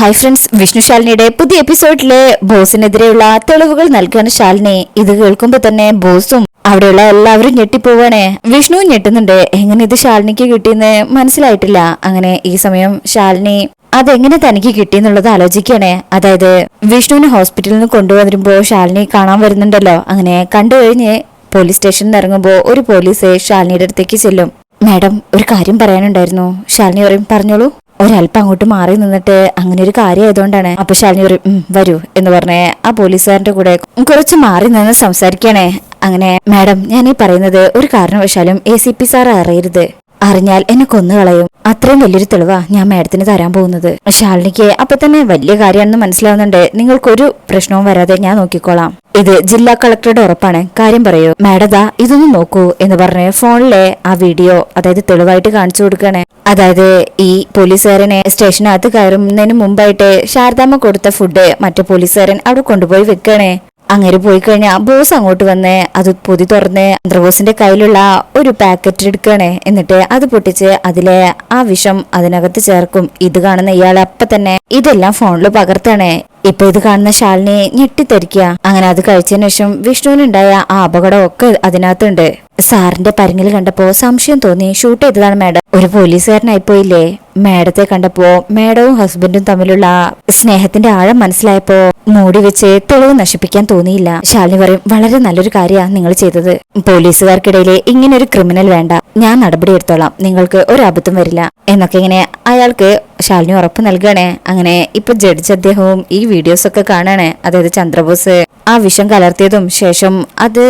Hi friends Vishnu ശാലിനിയുടെ പുതിയ എപ്പിസോഡിലെ ബോസിനെതിരെയുള്ള തെളിവുകൾ നൽകാൻ ശാലിനി ഇത് കേൾക്കുമ്പോ തന്നെ ബോസും അവിടെയുള്ള എല്ലാവരും ഞെട്ടിപ്പോവാണേ. വിഷ്ണുവും ഞെട്ടുന്നുണ്ട്. എങ്ങനെ ഇത് ശാലിനിക്ക് കിട്ടിയെന്ന് മനസ്സിലായിട്ടില്ല. അങ്ങനെ ഈ സമയം ശാലിനി അതെങ്ങനെ തനിക്ക് കിട്ടിയെന്നുള്ളത് ആലോചിക്കണേ അതായത് വിഷ്ണുവിനെ ഹോസ്പിറ്റലിൽ നിന്ന് കൊണ്ടുവന്നിരുമ്പോ ശാലിനി കാണാൻ വരുന്നുണ്ടല്ലോ. അങ്ങനെ കണ്ടു കഴിഞ്ഞ് പോലീസ് സ്റ്റേഷനിൽ ഇറങ്ങുമ്പോൾ ഒരു പോലീസ് ശാലിനിയുടെ അടുത്തേക്ക് ചെല്ലും. മാഡം ഒരു കാര്യം പറയാനുണ്ടായിരുന്നു. ശാലിനി പറയും പറഞ്ഞോളൂ. ഒരല്പം അങ്ങോട്ട് മാറി നിന്നിട്ട് അങ്ങനെ ഒരു കാര്യം ആയതുകൊണ്ടാണ് അപ്പൊ ശാലിനി പറയും വരൂ എന്ന് പറഞ്ഞേ ആ പോലീസുകാരന്റെ കൂടെ കുറച്ച് മാറി നിന്ന് സംസാരിക്കണേ അങ്ങനെ മാഡം ഞാൻ ഈ പറയുന്നത് ഒരു കാരണവശാലും എ സി പി സാർ അറിയരുത്. അറിഞ്ഞാൽ എന്നെ കൊന്നുകളയും. അത്രയും വലിയൊരു തെളിവാ ഞാൻ മാഡത്തിന് തരാൻ പോകുന്നത്. ശാലിനിക്ക് അപ്പൊ തന്നെ വലിയ കാര്യമാണെന്ന് മനസ്സിലാവുന്നുണ്ട്. നിങ്ങൾക്കൊരു പ്രശ്നവും വരാതെ ഞാൻ നോക്കിക്കോളാം. ഇത് ജില്ലാ കളക്ടറുടെ ഉറപ്പാണ്. കാര്യം പറയൂ. മാഡതാ ഇതൊന്ന് നോക്കൂ എന്ന് പറഞ്ഞ് ഫോണിലെ ആ വീഡിയോ അതായത് തെളിവായിട്ട് കാണിച്ചു കൊടുക്കണേ. അതായത് ഈ പോലീസുകാരനെ സ്റ്റേഷനകത്ത് കയറുന്നതിന് മുമ്പായിട്ട് ശാരദാമ്മ കൊടുത്ത ഫുഡ് മറ്റു പോലീസുകാരൻ അവിടെ കൊണ്ടുപോയി വെക്കണേ. അങ്ങനെ പോയി കഴിഞ്ഞാൽ ബോസ് അങ്ങോട്ട് വന്നേ അത് പൊതി തുറന്ന് ചന്ദ്രബോസിന്റെ കയ്യിലുള്ള ഒരു പാക്കറ്റ് എടുക്കണേ എന്നിട്ട് അത് പൊട്ടിച്ച് അതിലെ ആ വിഷം അതിനകത്ത് ചേർക്കും. ഇത് കാണുന്ന ഇയാൾ അപ്പൊ തന്നെ ഇതെല്ലാം ഫോണിൽ പകർത്തണേ. ഇപ്പൊ ഇത് കാണുന്ന ശാലിനി ഞെട്ടിത്തെറിക്കുക. അങ്ങനെ അത് കഴിച്ചതിന് ശേഷം വിഷ്ണുവിനുണ്ടായ ആ അപകടമൊക്കെ അതിനകത്തുണ്ട്. സാറിന്റെ പരങ്ങിൽ കണ്ടപ്പോ സംശയം തോന്നി. ഷൂട്ട് ചെയ്തതാണ് മാഡം. ഒരു പോലീസുകാരനായി പോയില്ലേ? മാഡത്തെ കണ്ടപ്പോ മാഡവും ഹസ്ബൻഡും തമ്മിലുള്ള സ്നേഹത്തിന്റെ ആഴം മനസ്സിലായപ്പോ മൂടി വെച്ച് തെളിവ് നശിപ്പിക്കാൻ തോന്നിയില്ല. ശാലിനി പറയും വളരെ നല്ലൊരു കാര്യമാണ് നിങ്ങൾ ചെയ്തത്. പോലീസുകാർക്കിടയിലെ ഇങ്ങനെ ഒരു ക്രിമിനൽ വേണ്ട. ഞാൻ നടപടിയെടുത്തോളാം നിങ്ങൾക്ക് ഒരു അബദ്ധം വരില്ല. എന്നൊക്കെ ഇങ്ങനെ അയാൾക്ക് ശാലിനി ഉറപ്പ് നൽകണേ. അങ്ങനെ ഇപ്പൊ ജഡ്ജ് അദ്ദേഹവും ഈ വീഡിയോസ് ഒക്കെ കാണണേ. അതായത് ചന്ദ്രബോസ് ആ വിഷം കലർത്തിയതും ശേഷം അത്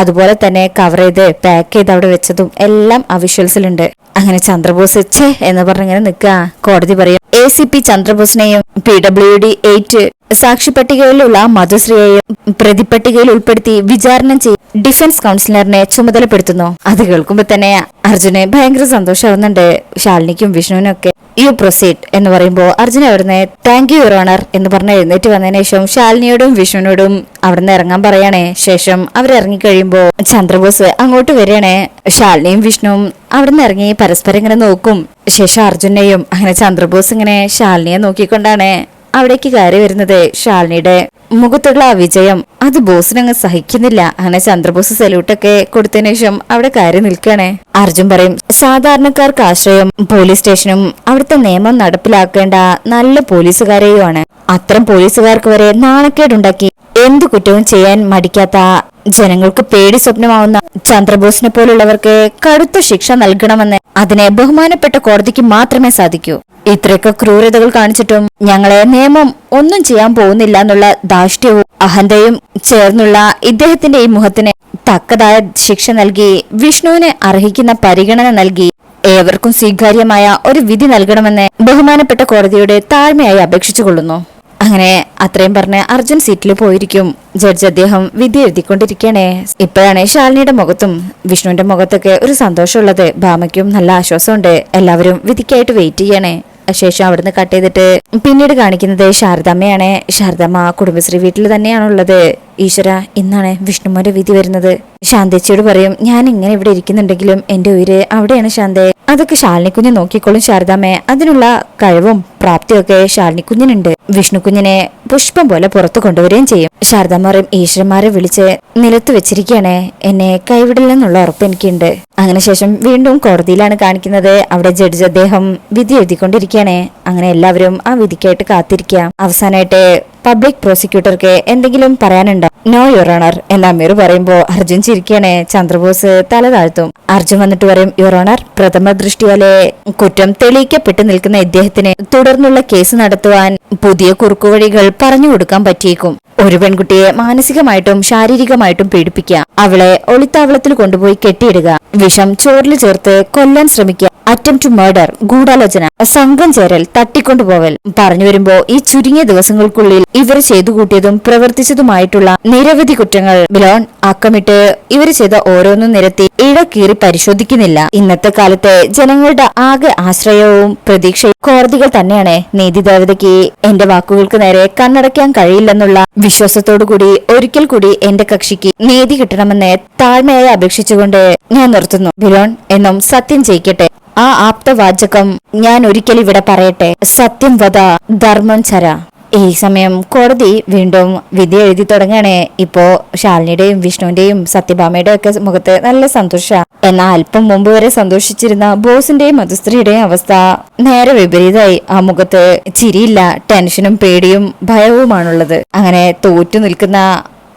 അതുപോലെ തന്നെ കവർ ചെയ്ത് പാക്ക് ചെയ്ത് അവിടെ വെച്ചതും എല്ലാം ആ വിഷ്വൽസിലുണ്ട് അങ്ങനെ ചന്ദ്രബോസ് ഛേ എന്ന് പറഞ്ഞിങ്ങനെ നിൽക്കുക കോടതി പറയും എ സി പി ചന്ദ്രബോസിനെയും പി ഡബ്ല്യു ഡി എയ്റ്റ് സാക്ഷി പട്ടികയിലുള്ള മധുശ്രീയെയും പ്രതിപട്ടികയിൽ ഉൾപ്പെടുത്തി വിചാരണ ചെയ്യും ഡിഫൻസ് കൗൺസിലറിനെ ചുമതലപ്പെടുത്തുന്നു. അത് കേൾക്കുമ്പോ തന്നെ അർജുന് ഭയങ്കര സന്തോഷമാവുന്നുണ്ട് ശാലിനിക്കും വിഷ്ണുവിനും ഒക്കെ യു പ്രൊസീഡ് എന്ന് പറയുമ്പോൾ അർജുന അവിടുന്ന് താങ്ക് യു റോണർ എന്ന് പറഞ്ഞ് എഴുന്നേറ്റ് വന്നതിന് ശേഷം ശാലിനിയോടും വിഷ്ണുവിനോടും അവിടുന്ന് ഇറങ്ങാൻ പറയണേ. ശേഷം അവരിറങ്ങി കഴിയുമ്പോൾ ചന്ദ്രബോസ് അങ്ങോട്ട് വരികയാണേ. ശാലിനിയും വിഷ്ണുവും അവിടുന്ന് ഇറങ്ങി പരസ്പരം ഇങ്ങനെ നോക്കും. ശേഷം അർജുനെയും അങ്ങനെ ചന്ദ്രബോസ് ഇങ്ങനെ ശാലിനിയെ നോക്കിക്കൊണ്ടാണ്. അവിടേക്ക് കയറി വരുന്നത് ശാലിനിയുടെ മുഖത്തുള്ള ആ വിജയം. അത് ബോസിനങ്ങ് സഹിക്കുന്നില്ല. അങ്ങനെ ചന്ദ്രബോസ് സല്യൂട്ടൊക്കെ കൊടുത്തതിനു ശേഷം അവിടെ കയറി നിൽക്കണേ അർജുൻ പറയും സാധാരണക്കാർക്ക് ആശ്രയം പോലീസ് സ്റ്റേഷനും അവിടുത്തെ നിയമം നടപ്പിലാക്കേണ്ട നല്ല പോലീസുകാരെയുമാണ്. അത്തരം പോലീസുകാർക്ക് വരെ നാണക്കേടുണ്ടാക്കി എന്ത് കുറ്റവും ചെയ്യാൻ മടിക്കാത്ത ജനങ്ങൾക്ക് പേടി സ്വപ്നമാവുന്ന ചന്ദ്രബോസിനെ പോലുള്ളവർക്ക് കടുത്ത ശിക്ഷ നൽകണമെന്ന് അതിനെ ബഹുമാനപ്പെട്ട കോടതിക്ക് മാത്രമേ സാധിക്കൂ. ഇത്രയൊക്കെ ക്രൂരതകൾ കാണിച്ചിട്ടും ഞങ്ങളെ നിയമം ഒന്നും ചെയ്യാൻ പോകുന്നില്ല എന്നുള്ള ധാഷ്ട്യവും അഹന്തയും ചേർന്നുള്ള ഇദ്ദേഹത്തിന്റെ ഈ മുഖത്തിന് തക്കതായ ശിക്ഷ നൽകി വിഷ്ണുവിന് അർഹിക്കുന്ന പരിഗണന നൽകി ഏവർക്കും സ്വീകാര്യമായ ഒരു വിധി നൽകണമെന്ന് ബഹുമാനപ്പെട്ട കോടതിയുടെ താഴ്മയായി അപേക്ഷിച്ചുകൊള്ളുന്നു. അങ്ങനെ അത്രയും പറഞ്ഞ് അർജുൻ സീറ്റിൽ പോയിരിക്കും. ജഡ്ജ് അദ്ദേഹം വിധി എഴുതിക്കൊണ്ടിരിക്കണേ ഇപ്പോഴാണ് ശാലിനിയുടെ മുഖത്തും വിഷ്ണുവിന്റെ മുഖത്തൊക്കെ ഒരു സന്തോഷമുള്ളത്. ഭാമയ്ക്കും നല്ല ആശ്വാസമുണ്ട്. എല്ലാവരും വിധിക്കായിട്ട് വെയിറ്റ് ചെയ്യണേ. ശേഷം അവിടുന്ന് കട്ട് ചെയ്തിട്ട് പിന്നീട് കാണിക്കുന്നത് ശാരദാമ്മയാണ്. ശാരദാമ്മ കുടുംബശ്രീ വീട്ടിൽ തന്നെയാണുള്ളത്. ഈശ്വര ഇന്നാണ് വിഷ്ണുമോന്റെ വിധി വരുന്നത്. ശാന്തേച്ചിയോട് പറയും ഞാൻ ഇങ്ങനെ ഇവിടെ ഇരിക്കുന്നുണ്ടെങ്കിലും എന്റെ ഉയര് അവിടെയാണ് ശാന്തേ. അതൊക്കെ ശാലിനി കുഞ്ഞ് നോക്കിക്കോളും ശാരദാമ്മേ. അതിനുള്ള കഴിവും പ്രാപ്തിയും ഒക്കെ ശാലിനി കുഞ്ഞിനുണ്ട് വിഷ്ണു കുഞ്ഞിനെ പുഷ്പം പോലെ പുറത്തു കൊണ്ടുവരികയും ചെയ്യും. ശാരദാമാരും ഈശ്വരന്മാരെ വിളിച്ച് നിലത്ത് വെച്ചിരിക്കുകയാണേ. എന്നെ കൈവിടില്ലെന്നുള്ള ഉറപ്പ് എനിക്കുണ്ട്. അങ്ങനെ ശേഷം വീണ്ടും കോടതിയിലാണ് കാണിക്കുന്നത്. അവിടെ ജഡ്ജ് അദ്ദേഹം വിധി എഴുതിക്കൊണ്ടിരിക്കുകയാണേ. അങ്ങനെ എല്ലാവരും ആ വിധിക്കായിട്ട് കാത്തിരിക്കുക. അവസാനമായിട്ട് പബ്ലിക് പ്രോസിക്യൂട്ടർക്ക് എന്തെങ്കിലും പറയാനുണ്ടോ? നോ യുവർ ഓണർ എന്ന് അമീർ പറയുമ്പോ അർജുൻ ചിരിക്കണേ ചന്ദ്രബോസ് തല താഴ്ത്തും. അർജുൻ വന്നിട്ട് പറയും യുവർ ഓണർ പ്രഥമ ദൃഷ്ടിയാലെ കുറ്റം തെളിയിക്കപ്പെട്ടു നിൽക്കുന്ന ഇദ്ദേഹത്തിന് തുടർന്നുള്ള കേസ് നടത്തുവാൻ പുതിയ കുറുക്കുവഴികൾ പറഞ്ഞു കൊടുക്കാൻ പറ്റിയേക്കും. ഒരു പെൺകുട്ടിയെ മാനസികമായിട്ടും ശാരീരികമായിട്ടും പീഡിപ്പിക്കുക അവളെ ഒളിത്താവളത്തിൽ കൊണ്ടുപോയി കെട്ടിയിടുക വിഷം ചോറിൽ ചേർത്ത് കൊല്ലാൻ ശ്രമിക്കുക അറ്റം ടു മർഡർ ഗൂഢാലോചന സംഘം ചേരൽ തട്ടിക്കൊണ്ടുപോവൽ പറഞ്ഞു വരുമ്പോ ഈ ചുരുങ്ങിയ ദിവസങ്ങൾക്കുള്ളിൽ ഇവർ ചെയ്തു കൂട്ടിയതും പ്രവർത്തിച്ചതുമായിട്ടുള്ള നിരവധി കുറ്റങ്ങൾ ബിലോൺ അക്കമിട്ട് ഇവർ ചെയ്ത ഓരോന്നും നിരത്തി ഇഴക്കീറി പരിശോധിക്കുന്നില്ല. ഇന്നത്തെ കാലത്തെ ജനങ്ങളുടെ ആകെ ആശ്രയവും പ്രതീക്ഷയും കോടതികൾ തന്നെയാണ്. നീതി ദേവതയ്ക്ക് എന്റെ വാക്കുകൾക്ക് നേരെ കണ്ണടയ്ക്കാൻ കഴിയില്ലെന്നുള്ള വിശ്വാസത്തോടുകൂടി ഒരിക്കൽ കൂടി എന്റെ കക്ഷിക്ക് നീതി കിട്ടണമെന്ന് താഴ്മയായി അപേക്ഷിച്ചുകൊണ്ട് ഞാൻ നിർത്തുന്നു. ബിലോൺ എന്നും സത്യം ജയിക്കട്ടെ. ആ ആപ്തവാചകം ഞാൻ ഒരിക്കൽ ഇവിടെ പറയട്ടെ. സത്യം വധ ധർമ്മം ചര. ഈ സമയം കോടതി വീണ്ടും വിധി എഴുതി തുടങ്ങുകയാണ്. ഇപ്പോ ശാലിനിയുടെയും വിഷ്ണുവിന്റെയും സത്യഭാമയുടെയും ഒക്കെ മുഖത്ത് നല്ല സന്തോഷ. എന്നാൽ അല്പം മുമ്പ് വരെ സന്തോഷിച്ചിരുന്ന ബോസിന്റെയും മധുസ്ത്രീയുടെയും അവസ്ഥ നേരെ വിപരീതമായി. ആ മുഖത്ത് ചിരിയില്ല ടെൻഷനും പേടിയും ഭയവുമാണുള്ളത്. അങ്ങനെ തോറ്റു നിൽക്കുന്ന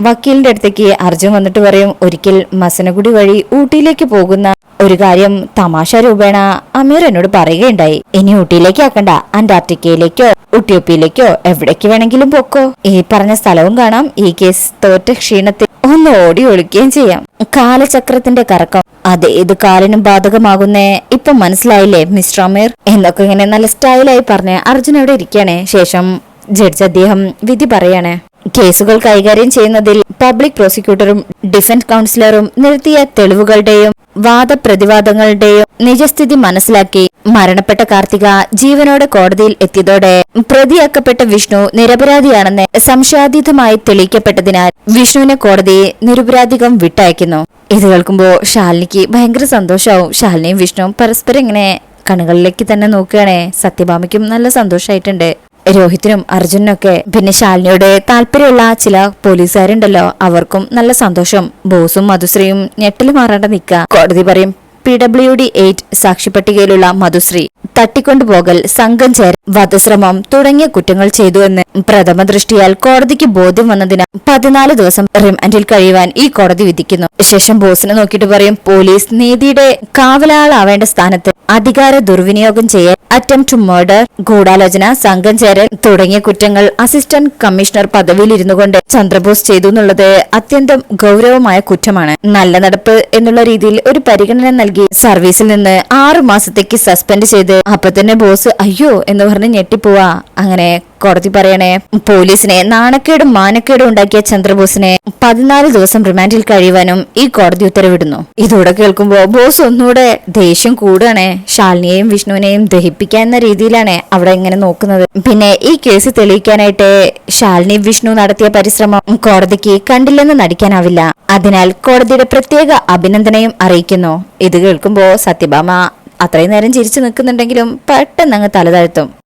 വക്കീലിന്റെ അടുത്തേക്ക് അർജുൻ വന്നിട്ട് പറയും ഒരിക്കൽ മസനഗുഡി വഴി ഊട്ടിയിലേക്ക് പോകുന്ന ഒരു കാര്യം തമാശ രൂപേണ അമീർ എന്നോട് പറയുകയുണ്ടായി. ഇനി ഊട്ടിയിലേക്ക് ആക്കണ്ട. അന്റാർട്ടിക്കയിലേക്കോ ഉട്ടിയൊപ്പിയിലേക്കോ എവിടേക്ക് വേണമെങ്കിലും പൊക്കോ. ഈ പറഞ്ഞ സ്ഥലവും കാണാം. ഈ കേസ് തോറ്റ ക്ഷീണത്തിൽ ഒന്ന് ഓടി ഒളിക്കുകയും ചെയ്യാം. കാലചക്രത്തിന്റെ കറക്കം. അത് ഏത് കാലിനും ബാധകമാകുന്നേ ഇപ്പൊ മനസ്സിലായില്ലേ മിസ്റ്റർ അമീർ? എന്നൊക്കെ ഇങ്ങനെ നല്ല സ്റ്റൈലായി പറഞ്ഞ് അർജുൻ അവിടെ ഇരിക്കണേ ശേഷം ജഡ്ജ് അദ്ദേഹം വിധി പറയാണ്. കേസുകൾ കൈകാര്യം ചെയ്യുന്നതിൽ പബ്ലിക് പ്രോസിക്യൂട്ടറും ഡിഫൻസ് കൗൺസിലറും നിർത്തിയ തെളിവുകളുടെയും വാദപ്രതിവാദങ്ങളുടെയും നിജസ്ഥിതി മനസ്സിലാക്കി മരണപ്പെട്ട കാർത്തിക ജീവനോടെ കോടതിയിൽ എത്തിയതോടെ പ്രതിയാക്കപ്പെട്ട വിഷ്ണു നിരപരാധിയാണെന്ന് സംശയാതീതമായി തെളിയിക്കപ്പെട്ടതിനാൽ വിഷ്ണുവിനെ കോടതി നിരപരാധികം വിട്ടയക്കുന്നു. ഇത് കേൾക്കുമ്പോൾ ഷാലിനിക്ക് ഭയങ്കര സന്തോഷവും ശാലിനിയും വിഷ്ണുവും പരസ്പരം ഇങ്ങനെ കണ്ണുകളിലേക്ക് തന്നെ നോക്കുകയാണേ. സത്യഭാമയ്ക്കും നല്ല സന്തോഷമായിട്ടുണ്ട്. രോഹിത്തിനും അർജുനൊക്കെ പിന്നെ ശാലിനിയുടെ താല്പര്യമുള്ള ചില പോലീസുകാരുണ്ടല്ലോ. അവർക്കും നല്ല സന്തോഷം. ബോസും മധുശ്രീയും ഞെട്ടൽ മാറാണ്ട് നിൽക്കുക. കോടതി പറയും പി ഡബ്ല്യു ഡി എയ്റ്റ് സാക്ഷിപ്പട്ടികയിലുള്ള മധുശ്രീ തട്ടിക്കൊണ്ടുപോകൽ സംഘം ചേർ വധശ്രമം തുടങ്ങിയ കുറ്റങ്ങൾ ചെയ്തുവെന്ന് പ്രഥമ ദൃഷ്ടിയാൽ കോടതിക്ക് ബോധ്യം വന്നതിന് പതിനാല് ദിവസം റിമാൻഡിൽ കഴിയുവാൻ ഈ കോടതി വിധിക്കുന്നു. ശേഷം ബോസിനെ നോക്കിയിട്ട് പറയും പോലീസ് നീതിയുടെ കാവലാളാവേണ്ട സ്ഥാനത്ത് അധികാര ദുർവിനിയോഗം ചെയ്യൽ അറ്റംപ്റ്റ് ടു മർഡർ ഗൂഢാലോചന സംഘം ചേരൽ തുടങ്ങിയ കുറ്റങ്ങൾ അസിസ്റ്റന്റ് കമ്മീഷണർ പദവിയിൽ കൊണ്ട് ചന്ദ്രബോസ് ചെയ്തു എന്നുള്ളത് അത്യന്തം ഗൗരവമായ കുറ്റമാണ്. നല്ല നടപ്പ് എന്നുള്ള രീതിയിൽ ഒരു പരിഗണന നൽകി സർവീസിൽ നിന്ന് ആറു മാസത്തേക്ക് സസ്പെൻഡ് ചെയ്ത് അപ്പൊ തന്നെ ബോസ് അയ്യോ എന്ന് പറഞ്ഞ് ഞെട്ടിപ്പോവാ. അങ്ങനെ കോടതി പറയണേ പോലീസിനെ നാണക്കേടും മാനക്കേടും ഉണ്ടാക്കിയ ചന്ദ്രബോസിനെ പതിനാല് ദിവസം റിമാൻഡിൽ കഴിയുവാനും ഈ കോടതി ഉത്തരവിടുന്നു. ഇതോടെ കേൾക്കുമ്പോ ബോസ് ഒന്നുകൂടെ ദേഷ്യം കൂടുകയാണേ ശാലിനിയെയും വിഷ്ണുവിനെയും ദഹിപ്പിക്കാൻ എന്ന രീതിയിലാണ് അവിടെ ഇങ്ങനെ നോക്കുന്നത്. പിന്നെ ഈ കേസ് തെളിയിക്കാനായിട്ട് ശാലിനി വിഷ്ണു നടത്തിയ പരിശ്രമം കോടതിക്ക് കണ്ടില്ലെന്ന് നടിക്കാനാവില്ല. അതിനാൽ കോടതിയുടെ പ്രത്യേക അഭിനന്ദനയും അറിയിക്കുന്നു. ഇത് കേൾക്കുമ്പോ സത്യഭാമ അത്രയും നേരം ചിരിച്ചു നിൽക്കുന്നുണ്ടെങ്കിലും പെട്ടെന്ന് അങ്ങ് തലതാഴ്ത്തും.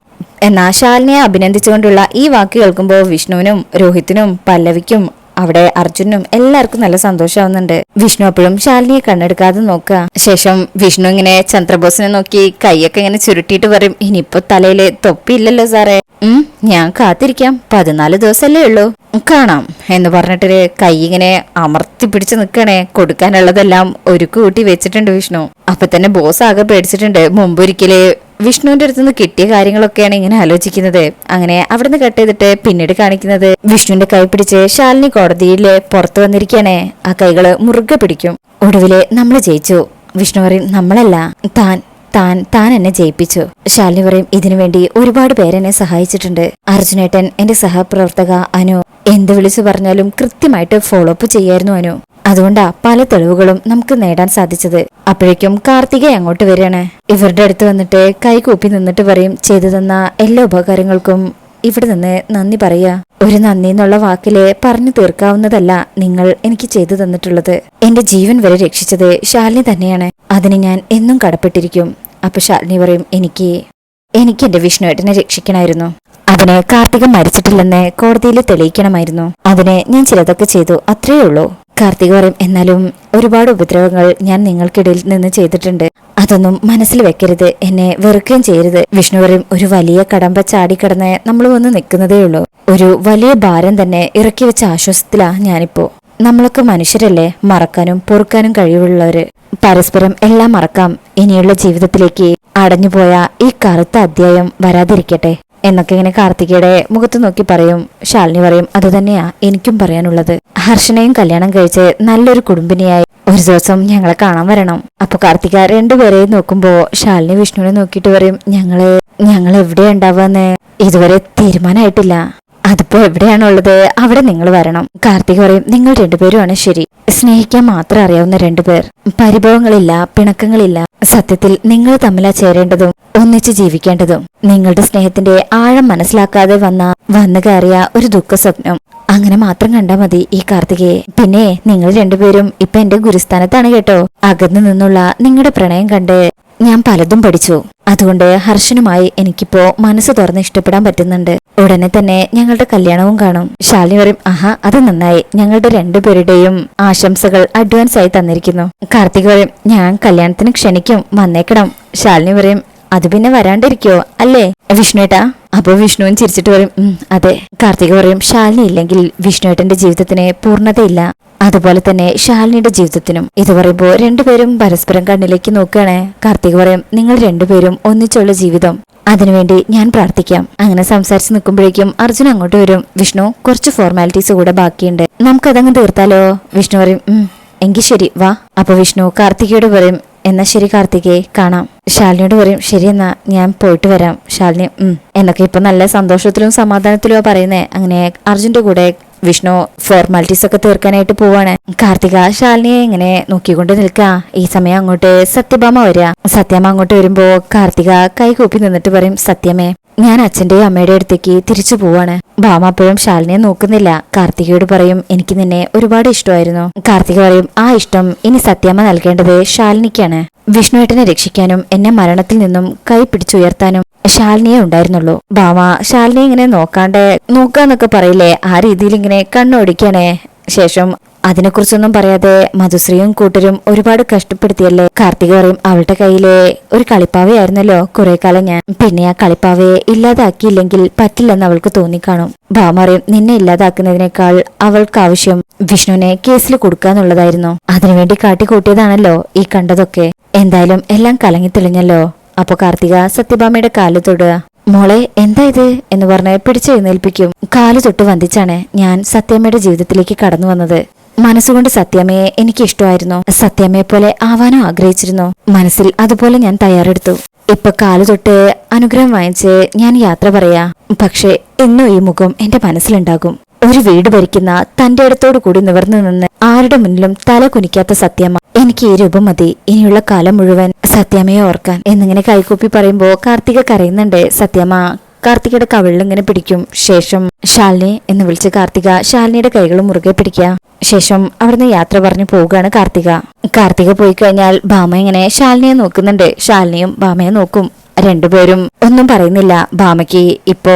എന്നാ ശാലിനിയെ അഭിനന്ദിച്ചുകൊണ്ടുള്ള ഈ വാക്ക് കേൾക്കുമ്പോൾ വിഷ്ണുവിനും രോഹിത്തിനും പല്ലവിക്കും അവിടെ അർജുനും എല്ലാവർക്കും നല്ല സന്തോഷമാവുന്നുണ്ട്. വിഷ്ണു അപ്പോഴും ശാലിനിയെ കണ്ണെടുക്കാതെ നോക്കുക. ശേഷം വിഷ്ണു ഇങ്ങനെ ചന്ദ്രബോസിനെ നോക്കി കൈയൊക്കെ ഇങ്ങനെ ചുരുട്ടിയിട്ട് പറയും ഇനിയിപ്പോ തലയിൽ തൊപ്പിയില്ലല്ലോ സാറേ. ഞാൻ കാത്തിരിക്കാം. പതിനാല് ദിവസമല്ലേ ഉള്ളൂ. കാണാം എന്ന് പറഞ്ഞിട്ട് കൈ ഇങ്ങനെ അമർത്തി പിടിച്ച് നിൽക്കണേ കൊടുക്കാനുള്ളതെല്ലാം ഒരു കൂട്ടി വെച്ചിട്ടുണ്ട് വിഷ്ണു. അപ്പൊ തന്നെ ബോസ് ആകെ പേടിച്ചിട്ടുണ്ട്. മുമ്പൊരിക്കൽ വിഷ്ണുവിന്റെ അടുത്തുനിന്ന് കിട്ടിയ കാര്യങ്ങളൊക്കെയാണ് ഇങ്ങനെ ആലോചിക്കുന്നത്. അങ്ങനെ അവിടുന്ന് കട്ട് ചെയ്തിട്ട് പിന്നീട് കാണിക്കുന്നത് വിഷ്ണുവിന്റെ കൈ പിടിച്ച് ശാലിനി കോടതിയിൽ പുറത്തു വന്നിരിക്കണേ ആ കൈകൾ മുറുകെ പിടിക്കും. ഒടുവിൽ നമ്മൾ ജയിച്ചു. വിഷ്ണു പറയും നമ്മളല്ല. താൻ താൻ താൻ എന്നെ ജയിപ്പിച്ചു. ശാലിനി പറയും ഇതിനു വേണ്ടി ഒരുപാട് പേരെന്നെ സഹായിച്ചിട്ടുണ്ട്. അർജുനേട്ടൻ എന്റെ സഹപ്രവർത്തക അനു എന്ത് വിളിച്ചു പറഞ്ഞാലും കൃത്യമായിട്ട് ഫോളോ അപ്പ് ചെയ്യായിരുന്നു അനു. അതുകൊണ്ടാ പല തെളിവുകളും നമുക്ക് നേടാൻ സാധിച്ചത്. അപ്പോഴേക്കും കാർത്തിക അങ്ങോട്ട് വരികയാണ്. ഇവരുടെ അടുത്ത് വന്നിട്ട് കൈകൂപ്പി നിന്നിട്ട് പറയും ചെയ്തു തന്ന എല്ലാ ഉപകാരങ്ങൾക്കും ഇവിടെ നിന്ന് നന്ദി പറയാ ഒരു നന്ദി എന്നുള്ള വാക്കിൽ പറഞ്ഞു തീർക്കാവുന്നതല്ല നിങ്ങൾ എനിക്ക് ചെയ്തു തന്നിട്ടുള്ളത്. എന്റെ ജീവൻ വരെ രക്ഷിച്ചത് ശാലിനി തന്നെയാണ്. അതിന് ഞാൻ എന്നും കടപ്പെട്ടിരിക്കും. അപ്പൊ ശാലിനി പറയും എനിക്ക് എനിക്ക് എന്റെ വിഷ്ണുവേട്ടനെ രക്ഷിക്കണമായിരുന്നു. അതിന് കാർത്തിക മരിച്ചിട്ടില്ലെന്ന് കോടതിയിൽ തെളിയിക്കണമായിരുന്നു. അതിന് ഞാൻ ചിലതൊക്കെ ചെയ്തു അത്രയേ ഉള്ളൂ. കാർത്തിക പറയും എന്നാലും ഒരുപാട് ഉപദ്രവങ്ങൾ ഞാൻ നിങ്ങൾക്കിടയിൽ നിന്ന് ചെയ്തിട്ടുണ്ട്. അതൊന്നും മനസ്സിൽ വെക്കരുത് എന്നെ വെറുക്കുകയും ചെയ്യരുത്. വിഷ്ണു പറയും ഒരു വലിയ കടമ്പ ചാടിക്കടന്ന് നമ്മൾ വന്ന് നിൽക്കുന്നതേ ഉള്ളൂ. ഒരു വലിയ ഭാരം തന്നെ ഇറക്കി വെച്ച ആശ്വാസത്തിലാ ഞാനിപ്പോ. നമ്മളൊക്കെ മനുഷ്യരല്ലേ മറക്കാനും പൊറുക്കാനും കഴിവുള്ളവര്. പരസ്പരം എല്ലാം മറക്കാം. ഇനിയുള്ള ജീവിതത്തിലേക്ക് അടഞ്ഞുപോയ ഈ കറുത്ത അധ്യായം വരാതിരിക്കട്ടെ. എന്നൊക്കെ ഇങ്ങനെ കാർത്തികയുടെ മുഖത്ത് നോക്കി പറയും. ശാലിനി പറയും അത് തന്നെയാ എനിക്കും പറയാനുള്ളത്. ഹർഷനെയും കല്യാണം കഴിച്ച് നല്ലൊരു കുടുംബിനിയായി ഒരു ദിവസം ഞങ്ങളെ കാണാൻ വരണം. അപ്പൊ കാർത്തിക രണ്ടുപേരെയും നോക്കുമ്പോ ശാലിനി വിഷ്ണുവിനെ നോക്കിയിട്ട് പറയും ഞങ്ങൾ ഞങ്ങൾ എവിടെയാ ഉണ്ടാവാന്ന്? ഇതുവരെ തീരുമാനമായിട്ടില്ല അതിപ്പോ എവിടെയാണുള്ളത്? അവിടെ നിങ്ങൾ വരണം. കാർത്തിക് പറയും നിങ്ങൾ രണ്ടുപേരുമാണ് ശരി. സ്നേഹിക്കാൻ മാത്രം അറിയാവുന്ന രണ്ടുപേർ. പരിഭവങ്ങളില്ല പിണക്കങ്ങളില്ല. സത്യത്തിൽ നിങ്ങൾ തമ്മിലാ ചേരേണ്ടതും ഒന്നിച്ച് ജീവിക്കേണ്ടതും. നിങ്ങളുടെ സ്നേഹത്തിന്റെ ആഴം മനസ്സിലാക്കാതെ വന്ന വന്നു കയറിയ ഒരു ദുഃഖ സ്വപ്നം അങ്ങനെ മാത്രം കണ്ടാ മതി ഈ കാർത്തികയെ. പിന്നെ നിങ്ങൾ രണ്ടുപേരും ഇപ്പൊ എന്റെ ഗുരുസ്ഥാനത്താണ് കേട്ടോ. അകന്നു നിന്നുള്ള നിങ്ങളുടെ പ്രണയം കണ്ട് ഞാൻ പലതും പഠിച്ചു. അതുകൊണ്ട് ഹർഷനുമായി എനിക്കിപ്പോ മനസ്സ് തുറന്ന് ഇഷ്ടപ്പെടാൻ പറ്റുന്നുണ്ട്. ഉടനെ തന്നെ ഞങ്ങളുടെ കല്യാണവും കാണും. ശാലിനി പറയും ആഹാ അത് നന്നായി. ഞങ്ങളുടെ രണ്ടുപേരുടെയും ആശംസകൾ അഡ്വാൻസ് ആയി തന്നിരിക്കുന്നു. കാർത്തിക് പറയും ഞാൻ കല്യാണത്തിന് ക്ഷണിക്കും. വന്നേക്കണം. ശാലിനി പറയും അത് പിന്നെ വരാണ്ടിരിക്കോ അല്ലേ? വിഷ്ണുവേട്ടാ. അപ്പൊ വിഷ്ണുവും ചിരിച്ചിട്ട് പറയും അതെ. കാർത്തിക പറയും ശാലിനി ഇല്ലെങ്കിൽ വിഷ്ണുവേട്ടന്റെ ജീവിതത്തിന് പൂർണതയില്ല. അതുപോലെ തന്നെ ശാലിനിയുടെ ജീവിതത്തിനും. ഇത് പറയുമ്പോൾ രണ്ടുപേരും പരസ്പരം കണ്ണിലേക്ക് നോക്കുകയാണ്. കാർത്തിക് പറയും നിങ്ങൾ രണ്ടുപേരും ഒന്നിച്ചുള്ള ജീവിതം. അതിനുവേണ്ടി ഞാൻ പ്രാർത്ഥിക്കാം. അങ്ങനെ സംസാരിച്ച് നിൽക്കുമ്പോഴേക്കും അർജുൻ അങ്ങോട്ട് വരും. വിഷ്ണു കുറച്ച് ഫോർമാലിറ്റീസ് കൂടെ ബാക്കിയുണ്ട്. നമുക്കതങ്ങ് തീർത്താലോ? വിഷ്ണു പറയും എങ്കി എങ്കിൽ ശരി വാ. അപ്പൊ വിഷ്ണു കാർത്തികയോട് പറയും എന്നാ ശരി കാർത്തികേ കാണാം. ശാലിനിയോട് പറയും ശരി എന്നാ ഞാൻ പോയിട്ട് വരാം. ശാലിനി എന്നൊക്കെ ഇപ്പൊ നല്ല സന്തോഷത്തിലും സമാധാനത്തിലും പറയുന്നേ. അങ്ങനെ അർജുന്റെ കൂടെ വിഷ്ണു ഫോർമാലിറ്റീസ് ഒക്കെ തീർക്കാനായിട്ട് പോവാണ്. കാർത്തിക ശാലിനിയെ ഇങ്ങനെ നോക്കിക്കൊണ്ട് നിൽക്കാ. ഈ സമയം അങ്ങോട്ട് സത്യഭാമ വരിക സത്യമ്മ അങ്ങോട്ട് വരുമ്പോ കാർത്തിക കൈകൂപ്പി നിന്നിട്ട് പറയും സത്യമേ ഞാൻ അച്ഛന്റെയും അമ്മയുടെ അടുത്തേക്ക് തിരിച്ചു പോവാണ്. ഭാമ അപ്പോഴും ശാലിനിയെ നോക്കുന്നില്ല. കാർത്തികയോട് പറയും എനിക്ക് നിന്നെ ഒരുപാട് ഇഷ്ടമായിരുന്നു. കാർത്തിക പറയും ആ ഇഷ്ടം ഇനി സത്യമ്മ നൽകേണ്ടത് ശാലിനിക്കാണ്. വിഷ്ണുവേട്ടനെ രക്ഷിക്കാനും എന്നെ മരണത്തിൽ നിന്നും കൈ പിടിച്ചുയർത്താനും ശാലിനിയെ ഉണ്ടായിരുന്നുള്ളൂ. ഭാമ ശാലിനി ഇങ്ങനെ നോക്കാണ്ട് നോക്കാന്നൊക്കെ പറയില്ലേ ആ രീതിയിൽ ഇങ്ങനെ കണ്ണോടിക്കണേ ശേഷം. അതിനെക്കുറിച്ചൊന്നും പറയാതെ മധുശ്രീയും കൂട്ടരും ഒരുപാട് കഷ്ടപ്പെടുത്തിയല്ലേ. കാർത്തിക പറയും അവളുടെ കയ്യിലെ ഒരു കളിപ്പാവയായിരുന്നല്ലോ കുറെ കാലം ഞാൻ. പിന്നെ ആ കളിപ്പാവയെ ഇല്ലാതാക്കിയില്ലെങ്കിൽ പറ്റില്ലെന്ന് അവൾക്ക് തോന്നിക്കാണും. ഭാമ പറയും നിന്നെ ഇല്ലാതാക്കുന്നതിനേക്കാൾ അവൾക്ക് ആവശ്യം വിഷ്ണുവിനെ കേസിൽ കൊടുക്കാന്നുള്ളതായിരുന്നു അതിനുവേണ്ടി കാട്ടിക്കൂട്ടിയതാണല്ലോ ഈ കണ്ടതൊക്കെ. എന്തായാലും എല്ലാം കലങ്ങി തെളിഞ്ഞല്ലോ. അപ്പൊ കാർത്തിക സത്യഭാമയുടെ കാൽ തൊടുക മോളെ എന്താ ഇത്? എന്ന് പറഞ്ഞ് പിടിച്ചെഴുന്നേൽപ്പിക്കും കാൽ തൊട്ട് വന്ദിച്ചാണ് ഞാൻ സത്യമ്മയുടെ ജീവിതത്തിലേക്ക് കടന്നു വന്നത്. മനസ്സുകൊണ്ട് സത്യാമ്മയെ എനിക്ക് ഇഷ്ടമായിരുന്നു സത്യാമ്മയെ പോലെ ആവാനും ആഗ്രഹിച്ചിരുന്നു. മനസ്സിൽ അതുപോലെ ഞാൻ തയ്യാറെടുത്തു. ഇപ്പൊ കാൽ തൊട്ട് അനുഗ്രഹം വാങ്ങിച്ച് ഞാൻ യാത്ര പറയാ. പക്ഷേ എന്നും ഈ മുഖം എന്റെ മനസ്സിലുണ്ടാകും. ഒരു വീട് ഭരിക്കുന്ന തന്റെ അടുത്തോടു കൂടി നിവർന്നു നിന്ന് ആരുടെ മുന്നിലും തല കുനിക്കാത്ത സത്യമ്മ. എനിക്ക് ഈ രൂപം മതി. ഇനിയുള്ള കാലം മുഴുവൻ സത്യമയെ ഓർക്കാൻ. എന്നിങ്ങനെ കൈകൂപ്പി പറയുമ്പോ കാർത്തിക കരയുന്നുണ്ട്. സത്യമ്മ കാർത്തികയുടെ കവിളിലിങ്ങനെ പിടിക്കും. ശേഷം ശാലിനി എന്ന് വിളിച്ച കാർത്തിക ശാലിനിയുടെ കൈകൾ മുറുകെ പിടിക്കുക. ശേഷം അവിടുന്ന് യാത്ര പറഞ്ഞു പോവുകയാണ് കാർത്തിക. കാർത്തിക പോയി കഴിഞ്ഞാൽ ഭാമ ഇങ്ങനെ ശാലിനിയെ നോക്കുന്നുണ്ട്. ശാലിനിയും ഭാമയെ നോക്കും. രണ്ടുപേരും ഒന്നും പറയുന്നില്ല. ഭാമയ്ക്ക് ഇപ്പോ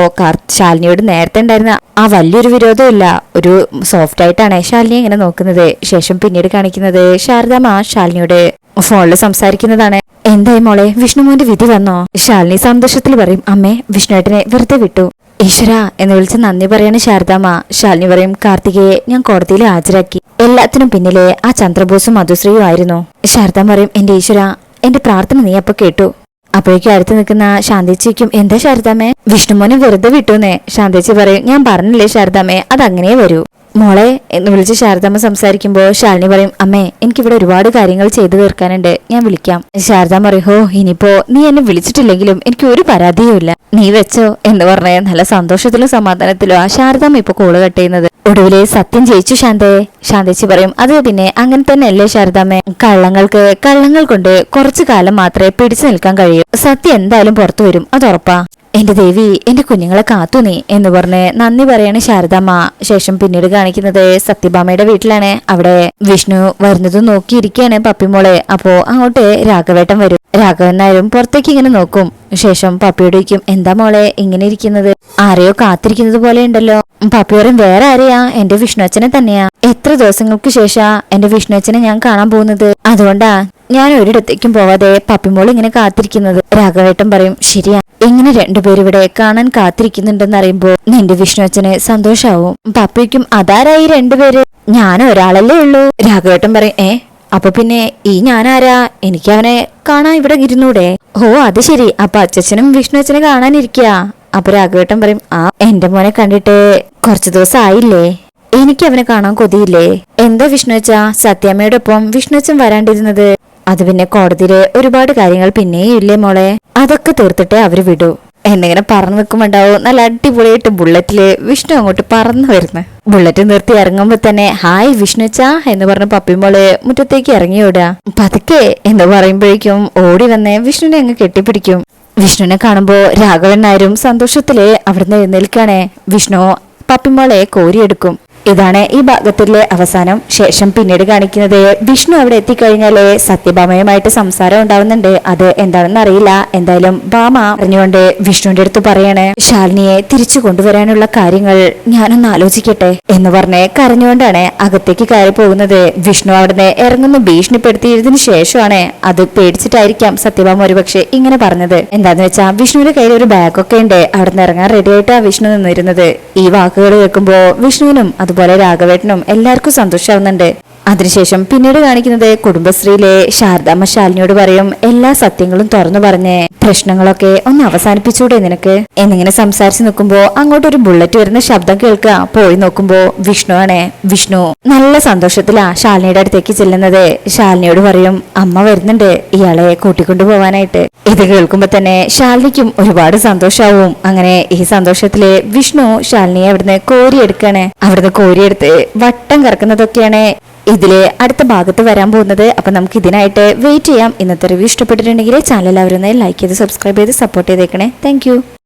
ശാലിനിയോട് നേരത്തെ ഉണ്ടായിരുന്ന ആ വലിയൊരു വിരോധമില്ല. ഒരു സോഫ്റ്റ് ആയിട്ടാണ് ശാലിനി ഇങ്ങനെ നോക്കുന്നത്. ശേഷം പിന്നീട് കാണിക്കുന്നത് ശാരദാമ്മ ശാലിനിയോട് ഫോണിൽ സംസാരിക്കുന്നതാണ്. എന്തായി മോളെ വിഷ്ണുമോന്റെ വിധി വന്നോ? ശാലിനി സന്തോഷത്തിൽ പറയും അമ്മേ വിഷ്ണുവേട്ടനെ വെറുതെ വിട്ടു. ഈശ്വര എന്ന് വിളിച്ച് നന്ദി പറയാണ് ശാരദാമ്മ ശാലിനി പറയും കാർത്തികയെ ഞാൻ കോടതിയിൽ ഹാജരാക്കി. എല്ലാത്തിനും പിന്നിലെ ആ ചന്ദ്രബോസും മധുശ്രീയും ആയിരുന്നു. ശാരദാമ്മ പറയും എന്റെ ഈശ്വര എന്റെ പ്രാർത്ഥന നീ അപ്പൊ കേട്ടു. അപ്പോഴേക്കും അടുത്ത് നിൽക്കുന്ന ശാന്തിച്ചിക്കും എന്താ ശാരദാമ്മേ? വിഷ്ണുമോനെ വെറുതെ വിട്ടുന്നേ. ശാന്തിച്ചി പറയും ഞാൻ പറഞ്ഞില്ലേ ശാരദാമ്മേ അത് അങ്ങനെ വരൂ. മോളെ എന്ന് വിളിച്ച് ശാരദാമ്മ സംസാരിക്കുമ്പോൾ ശാലിനി പറയും അമ്മേ എനിക്കിവിടെ ഒരുപാട് കാര്യങ്ങൾ ചെയ്തു തീർക്കാനുണ്ട്. ഞാൻ വിളിക്കാം. ശാരദാമ്മ പറയും ഹോ ഇനിയിപ്പോ നീ എന്നെ വിളിച്ചിട്ടില്ലെങ്കിലും എനിക്ക് ഒരു പരാതിയുമില്ല നീ വെച്ചോ എന്ന് പറഞ്ഞ നല്ല സന്തോഷത്തിലും സമാധാനത്തിലും ആ ശാരദാമ്മ ഇപ്പൊ കോൾ കട്ട് ചെയ്യുന്നത്. ഒടുവിലെ സത്യം ജയിച്ചു ശാന്തയെ ശാന്തേച്ചി പറയും അത് പിന്നെ അങ്ങനെ തന്നെ അല്ലേ ശാരദാമ്മേ? കള്ളങ്ങൾക്ക് കള്ളങ്ങൾ കൊണ്ട് കുറച്ചു കാലം മാത്രമേ പിടിച്ചു നിൽക്കാൻ കഴിയൂ. സത്യം എന്തായാലും പുറത്തു വരും. അത് ഉറപ്പാ. എന്റെ ദേവി എന്റെ കുഞ്ഞുങ്ങളെ കാത്തു നീ എന്ന് പറഞ്ഞ് നന്ദി പറയാണ് ശാരദാമ്മ. ശേഷം പിന്നീട് കാണിക്കുന്നത് സത്യഭാമയുടെ വീട്ടിലാണ്. അവിടെ വിഷ്ണു വരുന്നത് നോക്കിയിരിക്കുകയാണ് പപ്പിമോളെ. അപ്പോ അങ്ങോട്ട് രാഘവേട്ടൻ വരും. രാഘവൻ നായരും പുറത്തേക്ക് ഇങ്ങനെ നോക്കും. ശേഷം പപ്പിയോട് ചോദിക്കും എന്താ മോളെ ഇങ്ങനെ ഇരിക്കുന്നത്? ആരെയോ കാത്തിരിക്കുന്നത് പോലെ ഉണ്ടല്ലോ. പപ്പി പറയും വേറെ ആരെയാ? എന്റെ വിഷ്ണുവച്ചനെ തന്നെയാ. എത്ര ദിവസങ്ങൾക്ക് ശേഷാ എന്റെ വിഷ്ണുവച്ചനെ ഞാൻ കാണാൻ പോകുന്നത്? അതുകൊണ്ടാ ഞാൻ ഒരിടത്തേക്കും പോവാതെ പപ്പിമോൾ ഇങ്ങനെ കാത്തിരിക്കുന്നത്. രാഘവേട്ടൻ പറയും ശരിയാ ഇങ്ങനെ രണ്ടുപേരും ഇവിടെ കാണാൻ കാത്തിരിക്കുന്നുണ്ടെന്ന് അറിയുമ്പോൾ നിന്റെ വിഷ്ണു അച്ഛന് സന്തോഷാവും. പപ്പിക്കും അതാരായി രണ്ടുപേര് ഞാൻ ഒരാളല്ലേ ഉള്ളൂ. രാഘവേട്ടൻ പറയും ഏ അപ്പൊ പിന്നെ ഈ ഞാനാരാ? എനിക്ക് അവനെ കാണാൻ ഇവിടെ ഇരുന്നൂടെ? ഓ അത് ശരി. അപ്പൊ അച്ഛനും വിഷ്ണുവച്ചനെ കാണാനിരിക്കുക അപ്പൊ രാഘവേട്ടൻ പറയും ആ എന്റെ മോനെ കണ്ടിട്ട് കുറച്ചു ദിവസം ആയില്ലേ? എനിക്ക് അവനെ കാണാൻ കൊതിയില്ലേ? എന്താ വിഷ്ണു വിഷ്ണുവച്ച സത്യാമ്മയോടൊപ്പം വിഷ്ണുവച്ചൻ വരാണ്ടിരുന്നത്? അത് പിന്നെ കോടതിയിലെ ഒരുപാട് കാര്യങ്ങൾ പിന്നെയും ഇല്ലേ മോളെ? അതൊക്കെ തീർത്തിട്ടേ അവർ വിടൂ. എന്നിങ്ങനെ പറന്നു നിൽക്കുമ്പോണ്ടാവും നല്ല അടിപൊളിയായിട്ട് ബുള്ളറ്റിൽ വിഷ്ണു അങ്ങോട്ട് പറന്നു വരുന്നു. ബുള്ളറ്റ് നിർത്തി ഇറങ്ങുമ്പോ തന്നെ ഹായ് വിഷ്ണുച്ചാ എന്ന് പറഞ്ഞ പപ്പിമോൾ മുറ്റത്തേക്ക് ഇറങ്ങി ഓടുക. പതുക്കെ എന്ന് പറയുമ്പോഴേക്കും ഓടി വന്ന് വിഷ്ണുവിനെ അങ്ങ് കെട്ടിപ്പിടിക്കും. വിഷ്ണുവിനെ കാണുമ്പോ രാഘവൻ നായരും സന്തോഷത്തിൽ അവിടുന്ന് എഴുന്നേൽക്കാണേ. വിഷ്ണു പപ്പിമോളെ കോരിയെടുക്കും. ഇതാണ് ഈ ഭാഗത്തിലെ അവസാനം. ശേഷം പിന്നീട് കാണിക്കുന്നത് വിഷ്ണു അവിടെ എത്തിക്കഴിഞ്ഞാൽ സത്യഭാമയുമായിട്ട് സംസാരം ഉണ്ടാവുന്നുണ്ട്. അത് എന്താണെന്ന് അറിയില്ല. എന്തായാലും ഭാമ അറിഞ്ഞുകൊണ്ട് വിഷ്ണുവിന്റെ അടുത്ത് പറയാണ് ശാലിനിയെ തിരിച്ചു കൊണ്ടുവരാനുള്ള കാര്യങ്ങൾ ഞാനൊന്ന് ആലോചിക്കട്ടെ എന്ന് പറഞ്ഞ് കരഞ്ഞുകൊണ്ടാണ് അകത്തേക്ക് കയറി പോകുന്നത്. വിഷ്ണു അവിടുന്ന് ഇറങ്ങുന്ന. ഭീഷണിപ്പെടുത്തിയതിനു ശേഷമാണ് അത് പേടിച്ചിട്ടായിരിക്കാം സത്യഭാമ ഒരുപക്ഷെ ഇങ്ങനെ പറഞ്ഞത്. എന്താന്ന് വെച്ചാ വിഷ്ണുവിന്റെ കയ്യിൽ ഒരു ബാഗൊക്കെ ഉണ്ട്. അവിടുന്ന് ഇറങ്ങാൻ റെഡി ആയിട്ടാ വിഷ്ണു നിന്നിരുന്നത്. ഈ വാക്കുകൾ കേൾക്കുമ്പോ വിഷ്ണുവിനും അതുപോലെ രാഘവേട്ടനും എല്ലാവർക്കും സന്തോഷമാവുന്നുണ്ട് അതിനുശേഷം പിന്നീട് കാണിക്കുന്നത് കുടുംബശ്രീയിലെ ശാരദാമ്മ മശാലിനിയോട് പറയും എല്ലാ സത്യങ്ങളും തുറന്നു പറഞ്ഞ്. പ്രശ്നങ്ങളൊക്കെ ഒന്ന് അവസാനിപ്പിച്ചൂടെ നിനക്ക്. എന്നിങ്ങനെ സംസാരിച്ച് നിൽക്കുമ്പോ അങ്ങോട്ടൊരു ബുള്ളറ്റ് വരുന്ന ശബ്ദം കേൾക്കുക. പോയി നോക്കുമ്പോ വിഷ്ണു ആണേ. വിഷ്ണു നല്ല സന്തോഷത്തിലാ ശാലിനിയുടെ അടുത്തേക്ക് ചെല്ലുന്നത്. ശാലിനിയോട് പറയും അമ്മ വരുന്നുണ്ട്. ഇയാളെ കൂട്ടിക്കൊണ്ടു പോവാനായിട്ട്. ഇത് കേൾക്കുമ്പോ തന്നെ ശാലിനിക്കും ഒരുപാട് സന്തോഷാവും. അങ്ങനെ ഈ സന്തോഷത്തിൽ വിഷ്ണു ശാലിനിയെ അവിടുന്ന് കോരിയെടുക്കാണ്. അവിടുന്ന് കോരിയെടുത്ത് വട്ടം കറക്കുന്നതൊക്കെയാണ് ഇതിൽ അടുത്ത ഭാഗത്ത് വരാൻ പോകുന്നത്. അപ്പം നമുക്ക് ഇതിനായിട്ട് വെയിറ്റ് ചെയ്യാം. ഇന്നത്തെ റിവ്യൂ ഇഷ്ടപ്പെട്ടിട്ടുണ്ടെങ്കിൽ ചാനൽ അവരൊന്ന് ലൈക്ക് ചെയ്ത് സബ്സ്ക്രൈബ് ചെയ്ത് സപ്പോർട്ട് ചെയ്തേക്കണേ. താങ്ക്